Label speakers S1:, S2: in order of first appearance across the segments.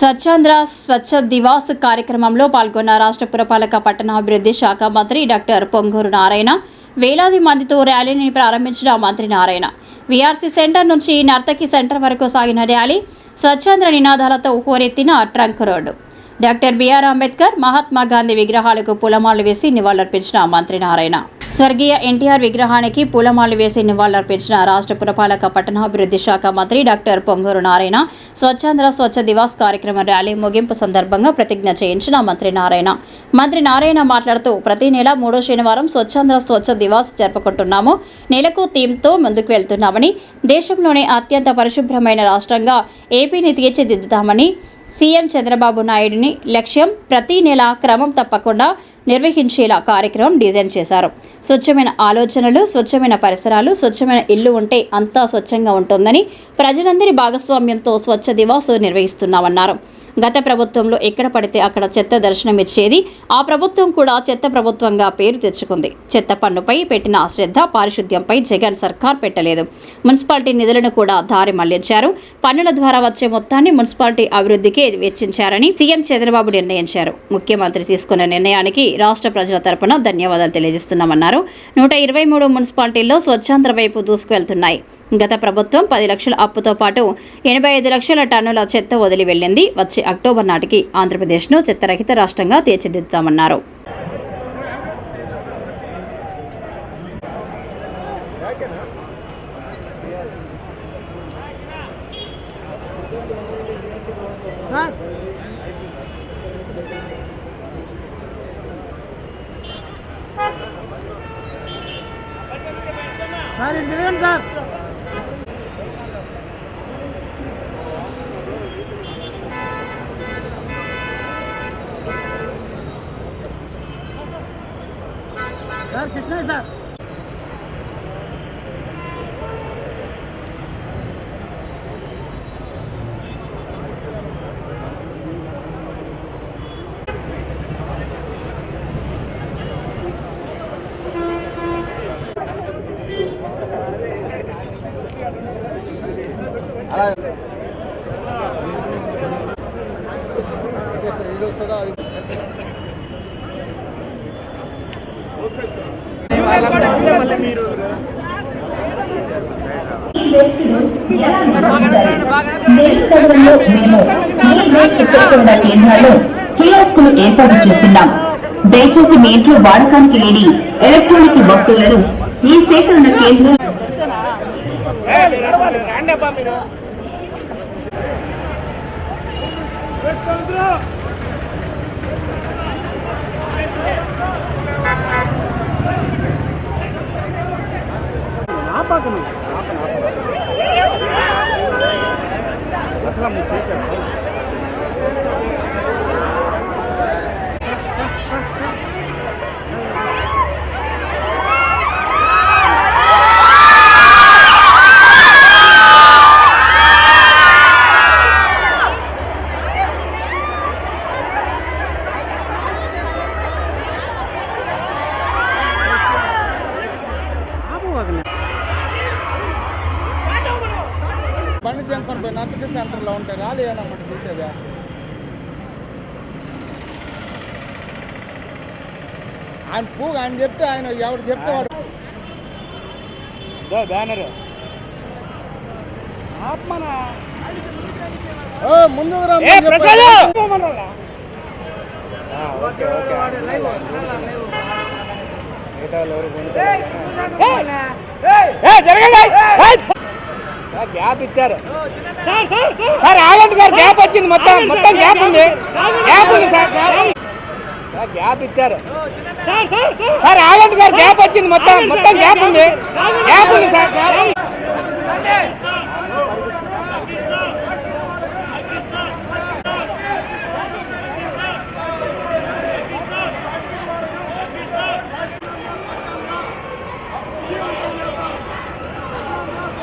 S1: స్వచ్ఛాంధ్ర స్వచ్ఛ దివాస్ కార్యక్రమంలో పాల్గొన్న రాష్ట్ర పురపాలక పట్టణాభివృద్ధి శాఖ మంత్రి డాక్టర్ పొంగూరు నారాయణ వేలాది మందితో ర్యాలీని ప్రారంభించిన మంత్రి నారాయణ. వీఆర్సీ సెంటర్ నుంచి నర్తకి సెంటర్ వరకు సాగిన ర్యాలీ స్వచ్ఛాంధ్ర నినాదాలతో హోరెత్తిన trunk road. Doctor B R Ambedkar Mahatma Gandhi విగ్రహాలకు పూలమాలు వేసి నివాళులర్పించిన మంత్రి నారాయణ. స్వర్గీయ ఎన్టీఆర్ విగ్రహానికి పూలమాలు వేసి నివాళులర్పించిన రాష్ట్ర పురపాలక పట్టణాభివృద్ధి శాఖ మంత్రి డాక్టర్ పొంగూరు నారాయణ స్వచ్ఛాంధ్ర స్వచ్ఛ దివాస్ కార్యక్రమం ర్యాలీ ముగింపు సందర్భంగా ప్రతిజ్ఞ చేయించిన మంత్రి నారాయణ. మంత్రి నారాయణ మాట్లాడుతూ ప్రతి నెల మూడో శనివారం స్వచ్ఛాంధ్ర స్వచ్ఛ దివాస్ జరుపుకుంటున్నాము. నెలకు థీమ్తో ముందుకు వెళ్తున్నామని దేశంలోనే అత్యంత పరిశుభ్రమైన రాష్ట్రంగా ఏపీని తీర్చిదిద్దుతామని సీఎం చంద్రబాబు నాయుడిని లక్ష్యం ప్రతి నెల క్రమం తప్పకుండా నిర్వహించేలా కార్యక్రమం డిజైన్ చేశారు. స్వచ్ఛమైన ఆలోచనలు స్వచ్ఛమైన పరిసరాలు స్వచ్ఛమైన ఇల్లు ఉంటే అంతా స్వచ్ఛంగా ఉంటుందని ప్రజలందరి భాగస్వామ్యంతో స్వచ్ఛ దివాసు నిర్వహిస్తున్నామన్నారు. గత ప్రభుత్వంలో ఎక్కడ పడితే అక్కడ చెత్త దర్శనం ఇచ్చేది ఆ ప్రభుత్వం కూడా చెత్త ప్రభుత్వంగా పేరు తెచ్చుకుంది. చెత్త పన్నుపై పెట్టిన అశ్రద్ధ పారిశుద్ధ్యంపై జగన్ సర్కార్ పెట్టలేదు. మున్సిపాలిటీ నిధులను కూడా దారి మళ్ళించారు. పన్నుల ద్వారా వచ్చే మొత్తాన్ని మున్సిపాలిటీ అభివృద్ధికే వెచ్చించారని సీఎం చంద్రబాబు నిర్ణయించారు. ముఖ్యమంత్రి తీసుకున్న నిర్ణయానికి రాష్ట్ర ప్రజల తరపున ధన్యవాదాలు తెలియజేస్తున్నామన్నారు. నూట ఇరవై మూడు మున్సిపాలిటీల్లో స్వచ్ఛాంధ్ర వైపు దూసుకువెళ్తున్నాయి. గత ప్రభుత్వం పది లక్షల అప్పుతో పాటు ఎనభై ఐదు లక్షల టన్నుల చెత్త వదిలి వెళ్ళింది. వచ్చే అక్టోబర్ నాటికి ఆంధ్రప్రదేశ్ను చెత్తరహిత రాష్ట్రంగా తీర్చిదిద్దామన్నారు
S2: సార్. సార్ ఇటు తిరగండి సార్ సార్ కృష్ణ సార్
S3: ఈ వేస్ట్ను ఎలా నిర్వహించాలి నెల్లూరులో మేము కేంద్రాల్లో కియోస్కులు ఏర్పాటు చేస్తున్నాం దయచేసి మీ ఇంట్లో వాడకానికి లేని ఎలక్ట్రానిక్ వస్తువులను ఈ సేకరణ కేంద్రం
S2: பார்க்கணும். నర్తకి సెంటర్లో ఉంటే రాలి ఏనమ్మటి తీసేదా. ఆయన పూ ఆయన చెప్తే ఆయన ఎవడు చెప్తే వాడు బ్యానర్. ఆత్మనా. ఓ ముందు చెప్పు. గ్యాప్ ఇచ్చారు. సార్ ఆగండి సార్ గ్యాప్ వచ్చింది మొత్తం మొత్తం గ్యాప్ ఉంది. గ్యాప్ ఉంది సార్. గ్యాప్ ఇచ్చారు. సార్ ఆగండి సార్ గ్యాప్ వచ్చింది మొత్తం మొత్తం గ్యాప్ ఉంది. గ్యాప్ ఉంది సార్.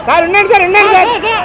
S2: సార్ ఉండండి సార్ ఉండండి సార్.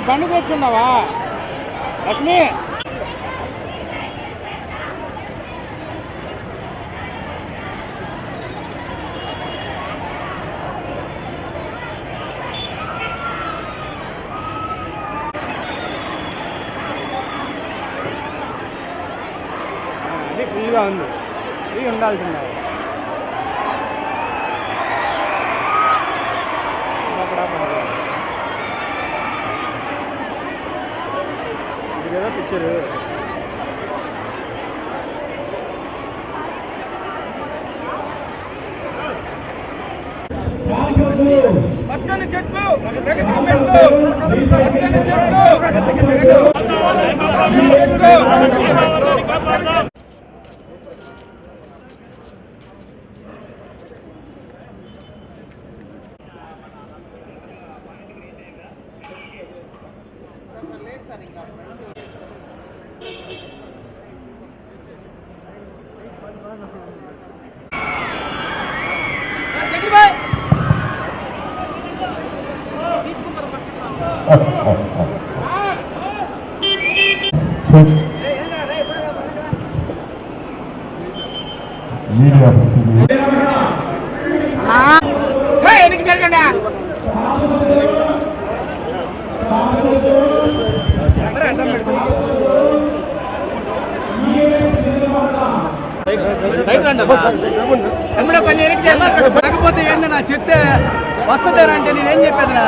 S2: బండి తెచ్చున్నావా లక్ష్మి అది ఫ్రీగా ఉంది ఫ్రీ ఉండాల్సిందే అక్కడ ఇది కదా పిక్చరు పచ్చని చెట్లు.
S4: మీడియా ప్రతినిధి
S2: ఎందుకు జరగండి
S5: లేకపోతే ఏందన్నా చెప్తే వస్తుందేనంటే నేనేం చెప్పేదిరా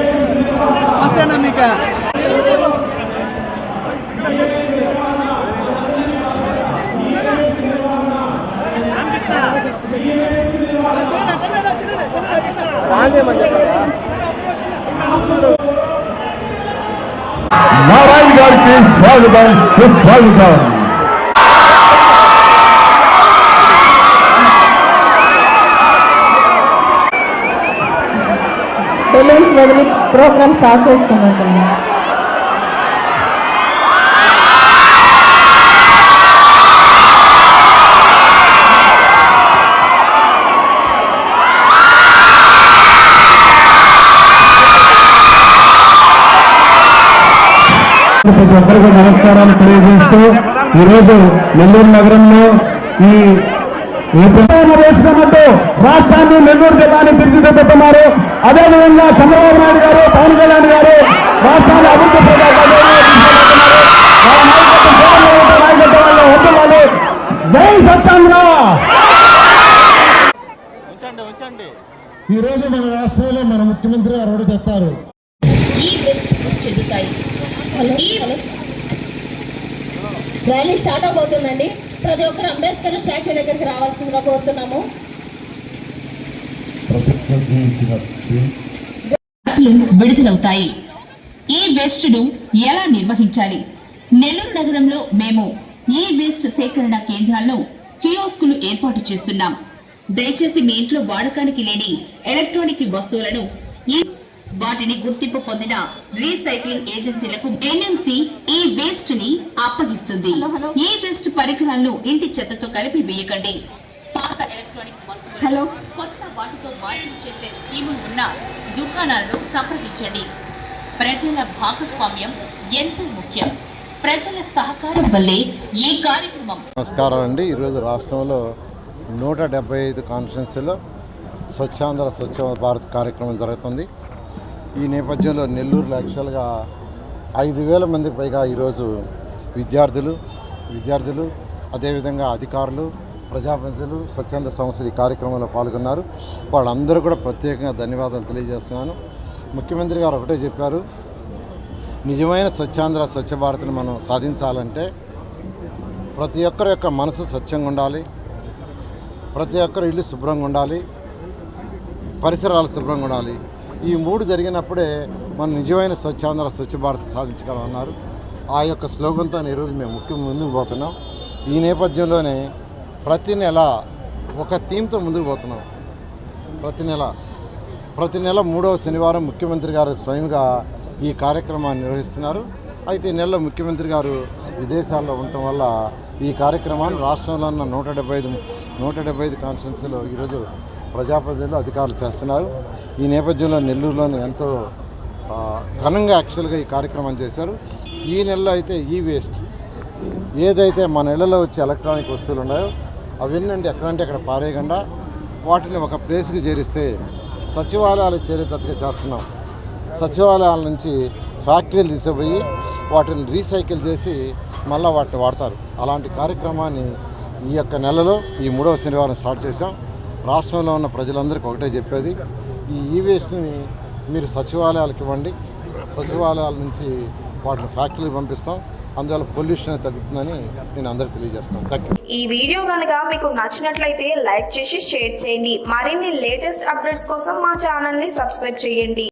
S4: నారాయణ గారికి స్వాగతం సుస్వాగతం
S6: బెలూన్స్ వదిలి ప్రోగ్రామ్ స్టార్ట్ చేస్తున్నట్టుంది
S4: ప్రతి ఒక్కరికి నమస్కారాలు తెలియజేస్తూ ఈరోజు నెల్లూరు నగరంలో ఈ వేసుకున్నట్టు రాష్ట్రాన్ని నెల్లూరు జిల్లాని తీర్చిదిద్దుతున్నారు అదేవిధంగా చంద్రబాబు నాయుడు గారు పవన్ కళ్యాణ్ గారు రాష్ట్రాన్ని అభివృద్ధి ప్రజాపతిలో తీసుకెళ్తున్నారు వాళ్ళ నాయకత్వం కేవలం ఒక నాయకత్వంలో వద్దులాలి జై సత్యాంధ్ర ఈ రోజు మన రాష్ట్రంలో మన ముఖ్యమంత్రి గారు ఒకటి చెప్తారు
S3: ఈ బెస్ట్ చెందుతాయి ఈ
S6: ర్యాలీ స్టార్ట్ అవబోతుందండి ప్రతి ఒక్కరు అంబేద్కర్ స్టాచ్యూ దగ్గరికి రావాల్సిందిగా
S3: విడుదలవుతాయి. ఈ వేస్ట్ను ఎలా నిర్వహించాలి? నెల్లూరు నగరంలో మేము ఈ వేస్ట్ సేకరణ కేంద్రాల్లో కియోస్కులు ఏర్పాటు చేస్తున్నాం. దయచేసి మీ ఇంట్లో వాడకానికి లేని ఎలక్ట్రానిక్ వస్తువులను ఈ వాటిని గుర్తింపు పొందిన రీసైక్లింగ్ ఏజెన్సీలకు ఎన్ఎంసి ఈ వేస్ట్ని అప్పగిస్తుంది. ఈ వేస్ట్ పరికరాలను ఇంటి చెత్తతో కలిపి వేయకండి. ఎలక్ట్రానిక్ వస్తువులు
S6: హలో.
S3: కొత్త వాటితో మార్పిడి చేసే స్కీములు ఉన్న దుకాణాలను సంప్రదించండి. ప్రజల భాగస్వామ్యం ఎంతో ముఖ్యం. ప్రజల సహకారం వల్లే ఈ కార్యక్రమం.
S7: నమస్కారం అండి. ఈరోజు రాష్ట్రంలో నూట డెబ్బై ఐదు కాన్స్టిట్యున్సీలో స్వచ్ఛాంధ్ర స్వచ్ఛ భారత్ కార్యక్రమం జరుగుతుంది. ఈ నేపథ్యంలో నెల్లూరులో యాక్చువల్గా ఐదు వేల మందికి పైగా ఈరోజు విద్యార్థులు విద్యార్థులు అదేవిధంగా అధికారులు ప్రజాప్రతినిధులు స్వచ్ఛంద సంస్థలు ఈ కార్యక్రమంలో పాల్గొన్నారు. వాళ్ళందరూ కూడా ప్రత్యేకంగా ధన్యవాదాలు తెలియజేస్తున్నాను. ముఖ్యమంత్రి గారు ఒకటే చెప్పారు నిజమైన స్వచ్ఛాంధ్ర స్వచ్ఛ భారత్ని మనం సాధించాలంటే ప్రతి ఒక్కరి యొక్క మనసు స్వచ్ఛంగా ఉండాలి ప్రతి ఒక్కరి ఇల్లు శుభ్రంగా ఉండాలి పరిసరాలు శుభ్రంగా ఉండాలి. ఈ మూడు జరిగినప్పుడే మనం నిజమైన స్వచ్ఛాంధ్ర స్వచ్ఛ భారత్ సాధించగలమన్నారు ఆ యొక్క స్లోగన్తో ఈరోజు మేము ముఖ్య ముందుకు పోతున్నాం. ఈ నేపథ్యంలోనే ప్రతి నెల ఒక థీమ్తో ముందుకు పోతున్నాం. ప్రతి నెల ప్రతి నెల మూడవ శనివారం ముఖ్యమంత్రి గారు స్వయంగా ఈ కార్యక్రమాన్ని నిర్వహిస్తున్నారు. అయితే ఈ నెలలో ముఖ్యమంత్రి గారు విదేశాల్లో ఉండటం వల్ల ఈ కార్యక్రమాన్ని రాష్ట్రంలో ఉన్న నూట డెబ్బై ఐదు నూట డెబ్బై ఐదు కాన్స్టిట్యున్సీలో ఈరోజు ప్రజాప్రతినిధులు అధికారులు చేస్తున్నారు. ఈ నేపథ్యంలో నెల్లూరులోని ఎంతో ఘనంగా యాక్చువల్గా ఈ కార్యక్రమం చేశారు. ఈ నెలలో అయితే ఈ వేస్ట్. ఏదైతే మన నెలలో వచ్చే ఎలక్ట్రానిక్ వస్తువులు ఉన్నాయో అవన్నీ అంటే ఎక్కడంటే అక్కడ పారేయకుండా వాటిని ఒక ప్లేస్కి చేరిస్తే సచివాలయాలు చేరేటట్టుగా చేస్తున్నాం. సచివాలయాల నుంచి ఫ్యాక్టరీలు తీసుకుపోయి వాటిని రీసైకిల్ చేసి మళ్ళీ వాటిని వాడతారు. అలాంటి కార్యక్రమాన్ని ఈ యొక్క నెలలో ఈ మూడవ శనివారం స్టార్ట్ చేశాం. రాష్ట్రంలో ఉన్న ప్రజలందరికీ ఒకటే చెప్పేది ఈ ఈవేస్ట్ని మీరు సచివాలయాలకు ఇవ్వండి. సచివాలయాల నుంచి వాటిని ఫ్యాక్టరీకి పంపిస్తాం. అందువల్ల పొల్యూషన్ తగ్గుతుందని నేను అందరికీ తెలియజేస్తాను థ్యాంక్
S8: ఈ వీడియో కనుక మీకు నచ్చినట్లయితే లైక్ చేసి షేర్ చేయండి. మరిన్ని లేటెస్ట్ అప్డేట్స్ కోసం మా ఛానల్ని సబ్స్క్రైబ్ చేయండి.